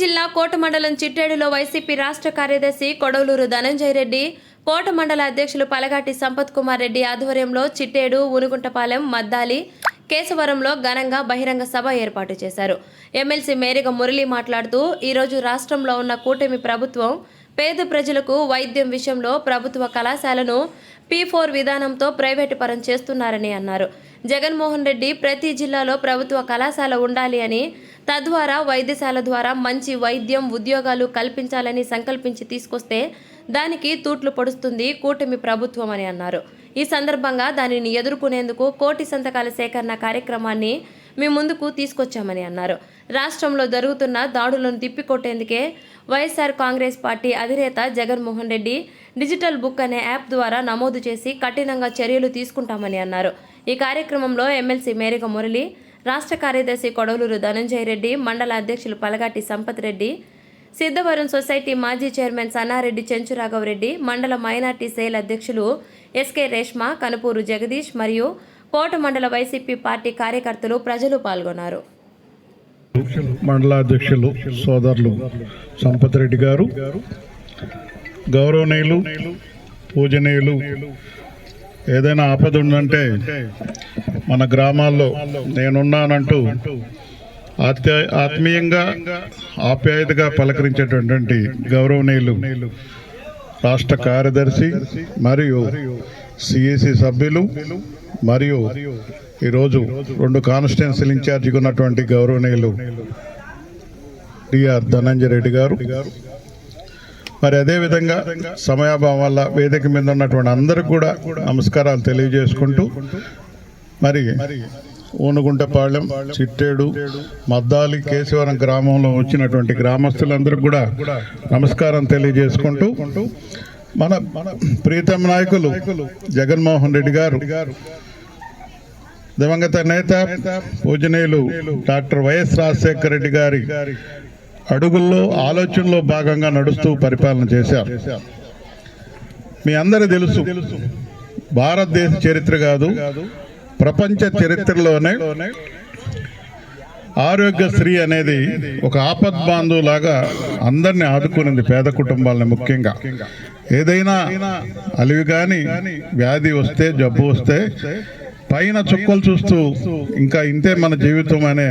జిల్లా కోట మండలం చిట్టేడులో వైసీపీ రాష్ట్ర కార్యదర్శి కొడవలూరు ధనంజయ రెడ్డి కోట మండల అధ్యక్షులు పలగాటి సంపత్ కుమార్ రెడ్డి ఆధ్వర్యంలో చిట్టేడు ఉనుగుంటపాలెం మద్దాలి కేశవరంలో ఘనంగా బహిరంగ సభ ఏర్పాటు చేశారు. ఎమ్మెల్సీ మేరిగ మురళి మాట్లాడుతూ ఈరోజు రాష్ట్రంలో ఉన్న కూటమి ప్రభుత్వం పేద ప్రజలకు వైద్యం విషయంలో ప్రభుత్వ కళాశాలను పీ ఫోర్ విధానంతో ప్రైవేటు పరం చేస్తున్నారని అన్నారు. జగన్మోహన్ రెడ్డి ప్రతి జిల్లాలో ప్రభుత్వ కళాశాల ఉండాలి అని తద్వారా వైద్యశాల ద్వారా మంచి వైద్యం ఉద్యోగాలు కల్పించాలని సంకల్పించి తీసుకొస్తే దానికి తూట్లు పొడుస్తుంది కూటమి ప్రభుత్వం అని అన్నారు. ఈ సందర్భంగా దానిని ఎదుర్కొనేందుకు కోటి సంతకాల సేకరణ కార్యక్రమాన్ని మీ ముందుకు తీసుకొచ్చామని అన్నారు. రాష్ట్రంలో జరుగుతున్న దాడులను తిప్పికొట్టేందుకే వైఎస్ఆర్ కాంగ్రెస్ పార్టీ అధినేత జగన్మోహన్ రెడ్డి డిజిటల్ బుక్ అనే యాప్ ద్వారా నమోదు చేసి కఠినంగా చర్యలు తీసుకుంటామని అన్నారు. ఈ కార్యక్రమంలో ఎమ్మెల్సీ మేరిక మురళి రాష్ట్ర కార్యదర్శి కొడవలూరు ధనంజయ రెడ్డి మండల అధ్యక్షులు పలగాటి సంపత్ రెడ్డి సిద్ధవరం సొసైటీ మాజీ చైర్మన్ సన్నారెడ్డి చెంచురాఘవరెడ్డి మండల మైనార్టీ సేల్ అధ్యక్షులు ఎస్కే రేష్మ కనుపూరు జగదీష్ మరియు కోట మండల వైసీపీ పార్టీ కార్యకర్తలు ప్రజలు పాల్గొన్నారు. మండలాధ్యక్షులు సోదరులు సంపత్ రెడ్డి గారు గౌరవనీయులు పూజనీయులు ఏదైనా ఆపద ఉందంటే మన గ్రామాల్లో నేనున్నానంటూ ఆత్య ఆత్మీయంగా ఆప్యాయతగా పలకరించేటటువంటి గౌరవనీయులు రాష్ట్ర కార్యదర్శి మరియు సిఎసి సభ్యులు మరియు ఈరోజు రెండు కాన్స్టిట్యున్సీలు ఇన్ఛార్జిగా ఉన్నటువంటి గౌరవనీయులు డిఆర్ ధనంజయ రెడ్డి గారు. మరి అదేవిధంగా సమయాభావం వల్ల వేదిక మీద ఉన్నటువంటి అందరికి కూడా నమస్కారాలు తెలియజేసుకుంటూ మరి ఊనుగుంటపాళెం చిట్టేడు మద్దాలి కేశవరం గ్రామంలో వచ్చినటువంటి గ్రామస్తులందరికీ కూడా నమస్కారం తెలియజేసుకుంటూ మన ప్రీతం నాయకులు జగన్మోహన్ రెడ్డి గారు దివంగత నేత పూజనీయులు డాక్టర్ వైఎస్ రాజశేఖర రెడ్డి గారి అడుగుల్లో ఆలోచనలో భాగంగా నడుస్తూ పరిపాలన చేశారు. మీ అందరూ తెలుసు భారతదేశ చరిత్ర కాదు ప్రపంచ చరిత్రలోనే ఆరోగ్యశ్రీ అనేది ఒక ఆపద్ లాగా అందరిని ఆదుకునింది పేద కుటుంబాలని ముఖ్యంగా. ఏదైనా అలివి కానీ వ్యాధి వస్తే జబ్బు వస్తే పైన చుక్కలు చూస్తూ ఇంకా ఇంతే మన జీవితం అనే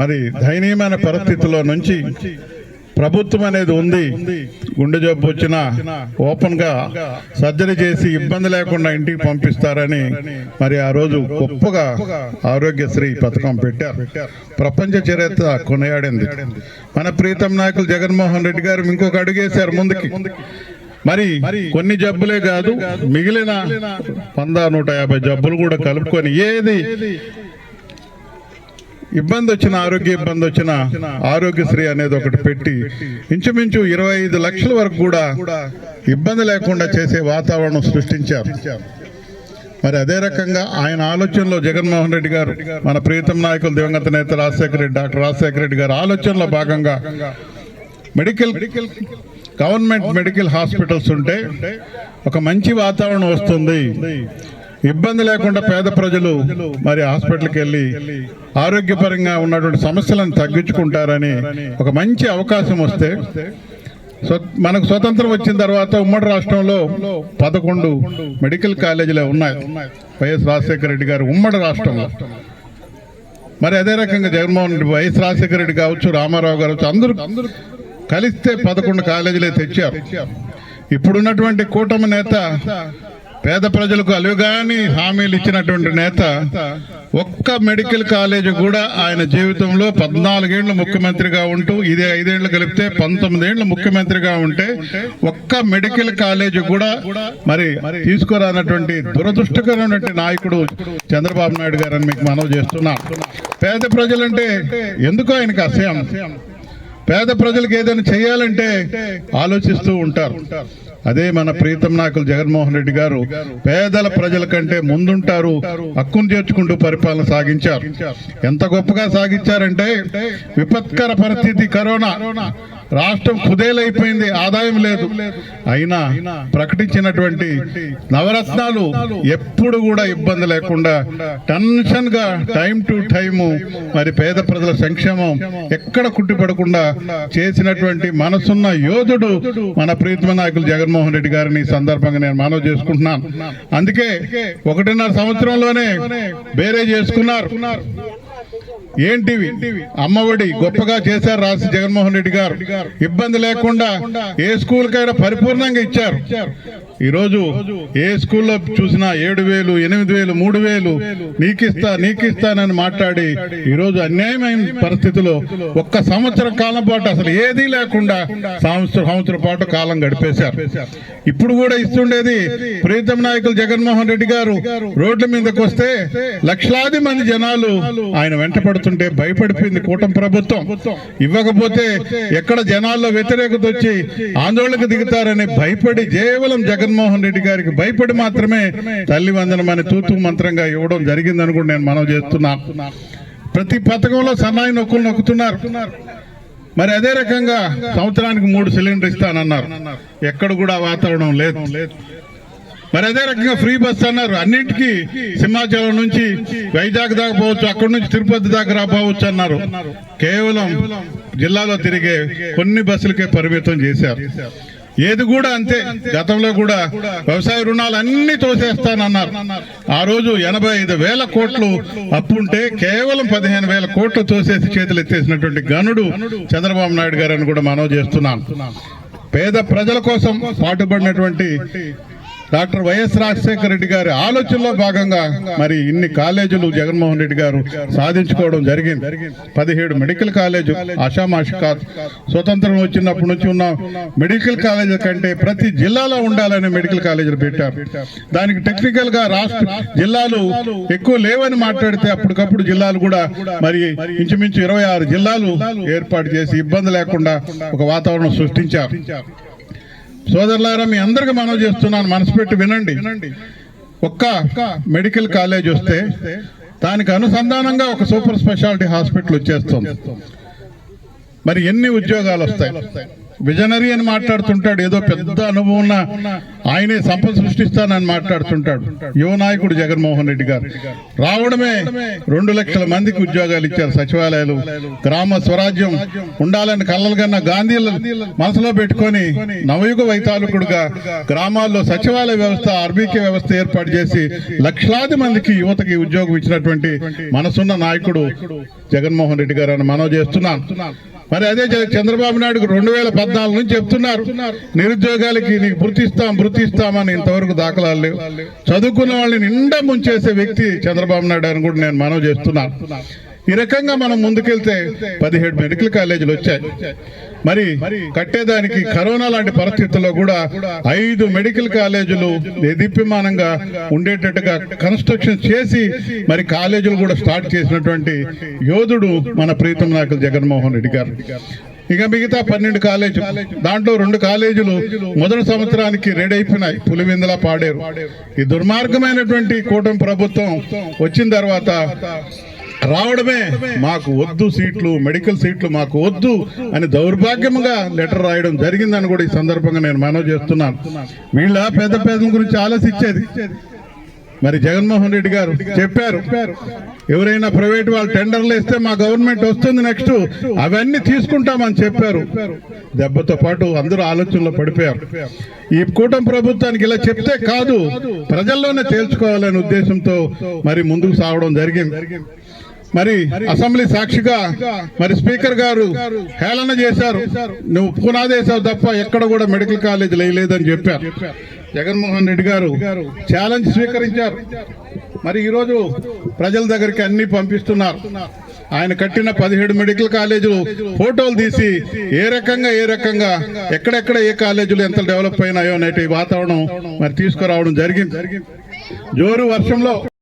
మరి దయనీయమైన పరిస్థితుల్లో నుంచి ప్రభుత్వం అనేది ఉంది. గుండె జబ్బు వచ్చిన ఓపెన్గా సర్జరీ చేసి ఇబ్బంది లేకుండా ఇంటికి పంపిస్తారని మరి ఆ రోజు గొప్పగా ఆరోగ్యశ్రీ పథకం పెట్టారు. ప్రపంచ చరిత్ర కొనియాడింది. మన ప్రీతం నాయకులు జగన్మోహన్ రెడ్డి గారు ఇంకొక అడుగేశారు ముందుకి. మరి కొన్ని జబ్బులే కాదు మిగిలిన వంద నూట యాభై జబ్బులు కూడా కలుపుకొని ఏది ఇబ్బంది వచ్చిన ఆరోగ్య ఇబ్బంది వచ్చిన ఆరోగ్యశ్రీ అనేది ఒకటి పెట్టి ఇంచుమించు ఇరవై ఐదు లక్షల వరకు కూడా ఇబ్బంది లేకుండా చేసే వాతావరణం సృష్టించారు. మరి అదే రకంగా ఆయన ఆలోచనలో జగన్మోహన్ రెడ్డి గారు మన ప్రీతం నాయకులు దివంగత నేత రాజశేఖర రెడ్డి డాక్టర్ రాజశేఖర రెడ్డి గారు ఆలోచనలో భాగంగా మెడికల్ గవర్నమెంట్ మెడికల్ హాస్పిటల్స్ ఉంటే ఒక మంచి వాతావరణం వస్తుంది. ఇబ్బంది లేకుండా పేద ప్రజలు మరి హాస్పిటల్కి వెళ్ళి ఆరోగ్యపరంగా ఉన్నటువంటి సమస్యలను తగ్గించుకుంటారని ఒక మంచి అవకాశం వస్తే మనకు స్వతంత్రం వచ్చిన తర్వాత ఉమ్మడి రాష్ట్రంలో పదకొండు మెడికల్ కాలేజీలు ఉన్నాయి. వైఎస్ రాజశేఖర రెడ్డి గారు ఉమ్మడి రాష్ట్రంలో. మరి అదే రకంగా జగన్మోహన్ రెడ్డి వైఎస్ రాజశేఖర రెడ్డి కావచ్చు రామారావు గారు అందరూ కలిస్తే పదకొండు కాలేజీలే తెచ్చారు ఇప్పుడున్నటువంటి కూటమి నేత పేద ప్రజలకు అలుగాని హామీలు ఇచ్చినటువంటి నేత ఒక్క మెడికల్ కాలేజ్ కూడా ఆయన జీవితంలో పద్నాలుగేళ్ళు ముఖ్యమంత్రిగా ఉంటూ ఇదే ఐదేళ్ళు కలిపితే పంతొమ్మిదేళ్ళు ముఖ్యమంత్రిగా ఉంటే ఒక్క మెడికల్ కాలేజ్ కూడా మరి తీసుకురానటువంటి దురదృష్టకరమైనటువంటి నాయకుడు చంద్రబాబు నాయుడు గారని మీకు మనవి చేస్తున్నా. పేద ప్రజలంటే ఎందుకో ఆయనకు అసహ్యం? పేద ప్రజలకు ఏదైనా చేయాలంటే ఆలోచిస్తూ ఉంటారు. అదే మన ప్రీతం నాయకులు జగన్మోహన్ రెడ్డి గారు పేదల ప్రజల కంటే ముందుంటారు హక్కును చేర్చుకుంటూ పరిపాలన సాగించారు. ఎంత గొప్పగా సాగించారంటే విపత్కర పరిస్థితి కరోనా. రాష్ట్రం కుదేలైపోయింది ఆదాయం లేదు. అయినా ప్రకటించినటువంటి నవరత్నాలు ఎప్పుడు కూడా ఇబ్బంది లేకుండా టెన్షన్గా టైం టు టైము మరి పేద ప్రజల సంక్షేమం ఎక్కడ కుట్టిపడకుండా చేసినటువంటి మనసున్న యోధుడు మన ప్రీతమ నాయకులు జగన్మోహన్ రెడ్డి గారిని సందర్భంగా నేను మనవి చేసుకుంటున్నాను. అందుకే ఒకటిన్నర సంవత్సరంలోనే బేరే చేసుకున్నారు. ఏంటివి? అమ్మఒడి గొప్పగా చేశారు రాసి జగన్మోహన్ రెడ్డి గారు. ఇబ్బంది లేకుండా ఏ స్కూల్ కైనా పరిపూర్ణంగా ఇచ్చారు. ఈ రోజు ఏ స్కూల్లో చూసినా ఏడు వేలు ఎనిమిది వేలు మూడు వేలు నీకిస్తా నీకిస్తానని మాట్లాడి ఈ రోజు అన్యాయమైన పరిస్థితిలో ఒక్క సంవత్సరం కాలం పాటు అసలు ఏదీ లేకుండా సంవత్సరం సంవత్సరం పాటు కాలం గడిపేశారు. ఇప్పుడు కూడా ఇస్తుండేది ప్రీతం నాయకులు జగన్మోహన్ రెడ్డి గారు రోడ్ల మీదకి వస్తే లక్షలాది మంది జనాలు ఆయన వెంట పడుతుంటే భయపడిపోయింది కూటమి ప్రభుత్వం. ఇవ్వకపోతే ఎక్కడ జనాల్లో వ్యతిరేకత వచ్చి ఆందోళనకు దిగుతారని భయపడి కేవలం జగన్మోహన్ రెడ్డి గారికి భయపడి మాత్రమే తల్లి వందనమని తూతు మంత్రంగా ఇవ్వడం జరిగిందని కూడా నేను మనం చేస్తున్నా. ప్రతి పథకంలో సన్నాయి నొక్కులు నొక్కుతున్నారు. మరి అదే రకంగా సంవత్సరానికి మూడు సిలిండర్ ఇస్తానన్నారు. ఎక్కడ కూడా వాతావరణం లేదు. మరి అదే రకంగా ఫ్రీ బస్ అన్నారు. అన్నింటికి సింహాచలం నుంచి వైజాగ్ దాకా పోవచ్చు అక్కడి నుంచి తిరుపతి దాకా రాపోవచ్చు అన్నారు. కేవలం జిల్లాలో తిరిగే కొన్ని బస్సులకే పరిమితం చేశారు. ఏది కూడా అంతే గతంలో కూడా వ్యవసాయ రుణాలు అన్ని తోసేస్తానన్నారు. ఆ రోజు ఎనభై ఐదు వేల కోట్లు అప్పుంటే కేవలం పదిహేను వేల కోట్లు తోసేసి చేతులు ఎత్తేసినటువంటి గనుడు చంద్రబాబు నాయుడు గారని కూడా మనవి చేస్తున్నాను. పేద ప్రజల కోసం పాటుపడినటువంటి డాక్టర్ వైఎస్ రాజశేఖర రెడ్డి గారి ఆలోచనలో భాగంగా మరి ఇన్ని కాలేజీలు జగన్మోహన్ రెడ్డి గారు సాధించుకోవడం జరిగింది. పదిహేడు మెడికల్ కాలేజు ఆషామాషి కాదు. స్వతంత్రం వచ్చినప్పటి నుంచి ఉన్న మెడికల్ కాలేజీల కంటే ప్రతి జిల్లాలో ఉండాలని మెడికల్ కాలేజీలు పెట్టారు. దానికి టెక్నికల్గా రాష్ట్ర జిల్లాలు ఎక్కువ లేవని మాట్లాడితే అప్పటికప్పుడు జిల్లాలు కూడా మరి ఇంచుమించు ఇరవై ఆరు జిల్లాలు ఏర్పాటు చేసి ఇబ్బంది లేకుండా ఒక వాతావరణం సృష్టించారు. సోదరులారా మీ అందరికి మనవి చేస్తున్నాను మనసు పెట్టి వినండి. ఒక్క మెడికల్ కాలేజ్ వస్తే దానికి అనుసంధానంగా ఒక సూపర్ స్పెషాలిటీ హాస్పిటల్ వచ్చేస్తుంది మరి ఎన్ని ఉద్యోగాలు వస్తాయి? విజనరీ అని మాట్లాడుతుంటాడు. ఏదో పెద్ద అనుభవం ఉన్న ఆయనే సంపద సృష్టిస్తానని మాట్లాడుతుంటాడు. యువ నాయకుడు జగన్మోహన్ రెడ్డి గారు. రావడమే రెండు లక్షల మందికి ఉద్యోగాలు ఇచ్చారు సచివాలయాలు. గ్రామ స్వరాజ్యం ఉండాలని కళ్ళలు కన్నా గాంధీ మనసులో పెట్టుకొని నవయుగ వైతాలకుడుగా గ్రామాల్లో సచివాలయ వ్యవస్థ ఆర్బీకే వ్యవస్థ ఏర్పాటు చేసి లక్షలాది మందికి యువతకి ఉద్యోగం ఇచ్చినటువంటి మనసున్న నాయకుడు జగన్మోహన్ రెడ్డి గారు అని మనం చేస్తున్నాను. మరి అదే చంద్రబాబు నాయుడు రెండు వేల పద్నాలుగు నుంచి చెప్తున్నారు. నిరుద్యోగాలకి నీకు వృత్తిస్తాం వృత్తిస్తామని ఇంతవరకు దాఖలాలు లేవు. చదువుకున్న వాళ్ళని నిండా ముంచేసే వ్యక్తి చంద్రబాబు నాయుడు అని కూడా నేను మనవి చేస్తున్నాను ఈ రకంగా మనం ముందుకెళ్తే పదిహేడు మెడికల్ కాలేజీలు వచ్చాయి. మరి కట్టేదానికి కరోనా లాంటి పరిస్థితుల్లో కూడా ఐదు మెడికల్ కాలేజీలు దేదీప్యమానంగా ఉండేటట్టుగా కన్స్ట్రక్షన్ చేసి మరి కాలేజీలు కూడా స్టార్ట్ చేసినటువంటి యోధుడు మన ప్రీతం నాయకులు జగన్మోహన్ రెడ్డి గారు. ఇక మిగతా పన్నెండు కాలేజీలు దాంట్లో రెండు కాలేజీలు మొదటి సంవత్సరానికి రెడీ అయిపోయినాయి పులివిందల పాడేరు. ఈ దుర్మార్గమైనటువంటి కూటమి ప్రభుత్వం వచ్చిన తర్వాత రావడమే మాకు వద్దు సీట్లు మెడికల్ సీట్లు మాకు వద్దు అని దౌర్భాగ్యంగా లెటర్ రాయడం జరిగిందని కూడా ఈ సందర్భంగా నేను మనవి చేస్తున్నాను. వీళ్ళ పేద పేదల గురించి ఆలోచించేది. మరి జగన్మోహన్ రెడ్డి గారు చెప్పారు ఎవరైనా ప్రైవేట్ వాళ్ళు టెండర్లు ఇస్తే మా గవర్నమెంట్ వస్తుంది నెక్స్ట్ అవన్నీ తీసుకుంటామని చెప్పారు. దెబ్బతో పాటు అందరూ ఆలోచనలో పడిపోయారు. ఈ కూటమి ప్రభుత్వానికి ఇలా చెప్తే కాదు ప్రజల్లోనే తేల్చుకోవాలనే ఉద్దేశంతో మరి ముందుకు సాగడం జరిగింది. మరి అసెంబ్లీ సాక్షిగా మరి స్పీకర్ గారు హేళన చేశారు. నువ్వు పునాదేశావు తప్ప ఎక్కడ కూడా మెడికల్ కాలేజ్ లేదని చెప్పారు. జగన్మోహన్ రెడ్డి గారు ఛాలెంజ్ స్వీకరించారు. మరి ఈరోజు ప్రజల దగ్గరికి అన్ని పంపిస్తున్నారు. ఆయన కట్టిన పదిహేడు మెడికల్ కాలేజీలు ఫోటోలు తీసి ఏ రకంగా ఏ రకంగా ఎక్కడెక్కడ ఏ కాలేజీలు ఎంత డెవలప్ అయినాయో అనేటి వాతావరణం మరి తీసుకురావడం జరిగింది. జోరు వర్షంలో